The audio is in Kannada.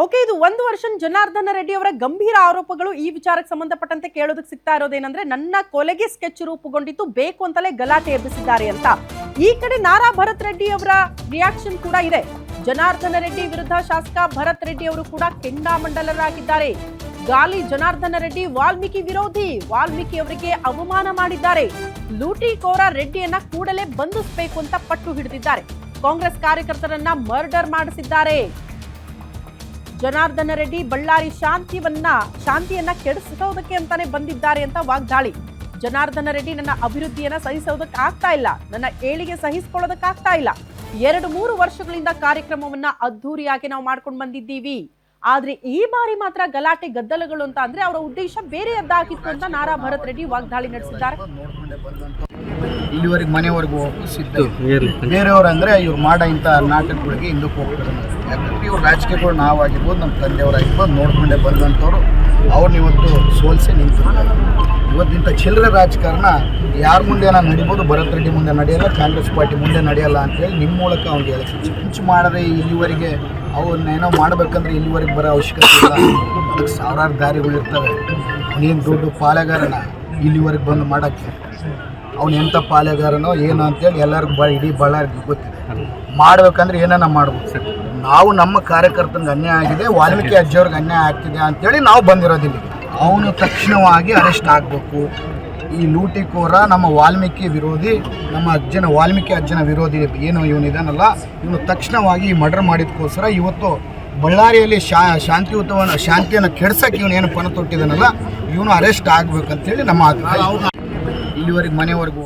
ಓಕೆ ಇದು ಒಂದು ವರ್ಷ ಜನಾರ್ದನ ರೆಡ್ಡಿ ಅವರ ಗಂಭೀರ ಆರೋಪಗಳು ಈ ವಿಚಾರಕ್ಕೆ ಸಂಬಂಧಪಟ್ಟಂತೆ ಕೇಳೋದಕ್ಕೆ ಸಿಗ್ತಾ ಇರೋದೇನಂದ್ರೆ ನನ್ನ ಕೊಲೆಗೆ ಸ್ಕೆಚ್ ರೂಪುಗೊಂಡಿತ್ತು, ಬೇಕು ಅಂತಲೇ ಗಲಾಟೆ ಎಬ್ಬಿಸಿದ್ದಾರೆ ಅಂತ. ಈ ಕಡೆ ನಾರಾ ಭರತ್ ರೆಡ್ಡಿ ಅವರ ರಿಯಾಕ್ಷನ್ ಕೂಡ ಇದೆ. ಜನಾರ್ದನ ರೆಡ್ಡಿ ವಿರುದ್ಧ ಶಾಸಕ ಭರತ್ ರೆಡ್ಡಿ ಅವರು ಕೂಡ ಕೆಂಡಾಮಂಡಲರಾಗಿದ್ದಾರೆ. ಗಾಲಿ ಜನಾರ್ದನ ರೆಡ್ಡಿ ವಾಲ್ಮೀಕಿ ವಿರೋಧಿ, ವಾಲ್ಮೀಕಿ ಅವರಿಗೆ ಅವಮಾನ ಮಾಡಿದ್ದಾರೆ. ಲೂಟಿಕೋರ ರೆಡ್ಡಿಯನ್ನ ಕೂಡಲೇ ಬಂಧಿಸಬೇಕು ಅಂತ ಪಟ್ಟು ಹಿಡಿದಿದ್ದಾರೆ. ಕಾಂಗ್ರೆಸ್ ಕಾರ್ಯಕರ್ತರನ್ನ ಮರ್ಡರ್ ಮಾಡಿಸಿದ್ದಾರೆ. ಜನಾರ್ದನ ರೆಡ್ಡಿ ಬಳ್ಳಾರಿ ಶಾಂತಿವನ್ನ, ಶಾಂತಿಯನ್ನ ಕೆಡಿಸೋದಕ್ಕೆ ಅಂತಾನೆ ಬಂದಿದ್ದಾರೆ ಅಂತ ವಾಗ್ದಾಳಿ. ಜನಾರ್ದನ ರೆಡ್ಡಿ ನನ್ನ ಅಭಿವೃದ್ಧಿಯನ್ನ ಸಹಿಸೋದಕ್ಕೆ ಆಗ್ತಾ ಇಲ್ಲ. ನನ್ನ ಏಳಿಗೆ ಸಹಿಸಿಕೊಳ್ಳೋದಕ್ಕೆ ಆಗ್ತಾ ಇಲ್ಲ. ಎರಡು ಮೂರು ವರ್ಷಗಳಿಂದ ಕಾರ್ಯಕ್ರಮವನ್ನ ಅದ್ಧೂರಿಯಾಗಿ ನಾವು ಮಾಡ್ಕೊಂಡು ಬಂದಿದ್ದೀವಿ. ಆದ್ರೆ ಈ ಬಾರಿ ಮಾತ್ರ ಗಲಾಟೆ ಗದ್ದಲಗಳು ಅಂತ ಅಂದ್ರೆ ಅವರ ಉದ್ದೇಶ ಬೇರೆಯದ್ದಾಗಿತ್ತು ಅಂತ ನಾರಾ ಭರತ್ ರೆಡ್ಡಿ ವಾಗ್ದಾಳಿ ನಡೆಸಿದ್ದಾರೆ. ಇಲ್ಲಿವರೆಗೆ ಮನೆವರೆಗೂ ಒಪ್ಪಿಸಿದ್ದು ಬೇರೆಯವ್ರು ಅಂದರೆ ಇವ್ರು ಮಾಡೋ ಇಂಥ ನಾಟಕಗಳಿಗೆ ಹಿಂದಕ್ಕೆ ಹೋಗ್ತಾರೆ ಯಾಕಂದ್ರೆ ಇವ್ರು ರಾಜಕೀಯಗಳು ನಾವಾಗಿರ್ಬೋದು ನಮ್ಮ ತಂದೆಯವರಾಗಿರ್ಬೋದು ನೋಡ್ಕೊಂಡೆ ಬಂದಂಥವ್ರು. ಅವ್ರನ್ನ ಇವತ್ತು ಸೋಲಿಸಿ ನಿಂತಿರ್ತಾರೆ ಇವತ್ತಿಂಥ ಚಿಲ್ಲರೆ ರಾಜಕಾರಣ ಯಾರ ಮುಂದೆ ಏನೋ ನಡಿಬೋದು ಭರತ್ ರೆಡ್ಡಿ ಮುಂದೆ ನಡೆಯಲ್ಲ ಕಾಂಗ್ರೆಸ್ ಪಾರ್ಟಿ ಮುಂದೆ ನಡೆಯಲ್ಲ ಅಂತೇಳಿ ನಿಮ್ಮ ಮೂಲಕ ಅವ್ನಿಗೆ ಎಲೆಕ್ಷನ್ ಚಿಂಚ್ ಮಾಡದೆ ಇಲ್ಲಿವರೆಗೆ ಅವನ್ನೇನೋ ಮಾಡಬೇಕಂದ್ರೆ ಇಲ್ಲಿವರೆಗೆ ಬರೋ ಅವಶ್ಯಕತೆ ಇಲ್ಲ. ಅದಕ್ಕೆ ಸಾವಿರಾರು ದಾರಿಗಳು ಇರ್ತವೆ ಅವನೇನು ದೊಡ್ಡ ಪಾಲೆಗಾರನ ಇಲ್ಲಿವರೆಗೆ ಬಂದು ಮಾಡೋಕ್ಕೆ? ಅವ್ನು ಎಂಥ ಪಾಲೆಗಾರನೋ ಏನು ಅಂತೇಳಿ ಎಲ್ಲರಿಗೂ ಬ ಇಡೀ ಬಳ್ಳಾರಿಗೆ ಗೊತ್ತಿದೆ. ಮಾಡ್ಬೇಕಂದ್ರೆ ಏನನ್ನ ಮಾಡ್ಬೋದು. ನಾವು ನಮ್ಮ ಕಾರ್ಯಕರ್ತನಿಗೆ ಅನ್ಯಾಯ ಆಗಿದೆ, ವಾಲ್ಮೀಕಿ ಅಜ್ಜಿಯವ್ರಿಗೆ ಅನ್ಯಾಯ ಆಗ್ತಿದೆ ಅಂತೇಳಿ ನಾವು ಬಂದಿರೋದಿಲ್ಲ. ಅವನು ತಕ್ಷಣವಾಗಿ ಅರೆಸ್ಟ್ ಆಗಬೇಕು. ಈ ಲೂಟಿಕೋರ ನಮ್ಮ ವಾಲ್ಮೀಕಿ ವಿರೋಧಿ, ನಮ್ಮ ಅಜ್ಜನ, ವಾಲ್ಮೀಕಿ ಅಜ್ಜನ ವಿರೋಧಿ ಏನು ಇವನಿದಾನಲ್ಲ ಇವನು ತಕ್ಷಣವಾಗಿ ಈ ಮರ್ಡರ್ ಮಾಡಿದಕ್ಕೋಸ್ಕರ ಇವತ್ತು ಬಳ್ಳಾರಿಯಲ್ಲಿ ಶಾ ಶಾಂತಿಯುತವನ್ನು, ಶಾಂತಿಯನ್ನು ಕೆಡ್ಸಕ್ಕೆ ಇವನು ಏನು ಪಣ ತೊಟ್ಟಿದ್ದಾನಲ್ಲ ಇವನು ಅರೆಸ್ಟ್ ಆಗಬೇಕಂತೇಳಿ ನಮ್ಮ ಆಗ್ರಹ. ಇಲ್ಲಿವರೆಗೆ ಮನೆವರೆಗೂ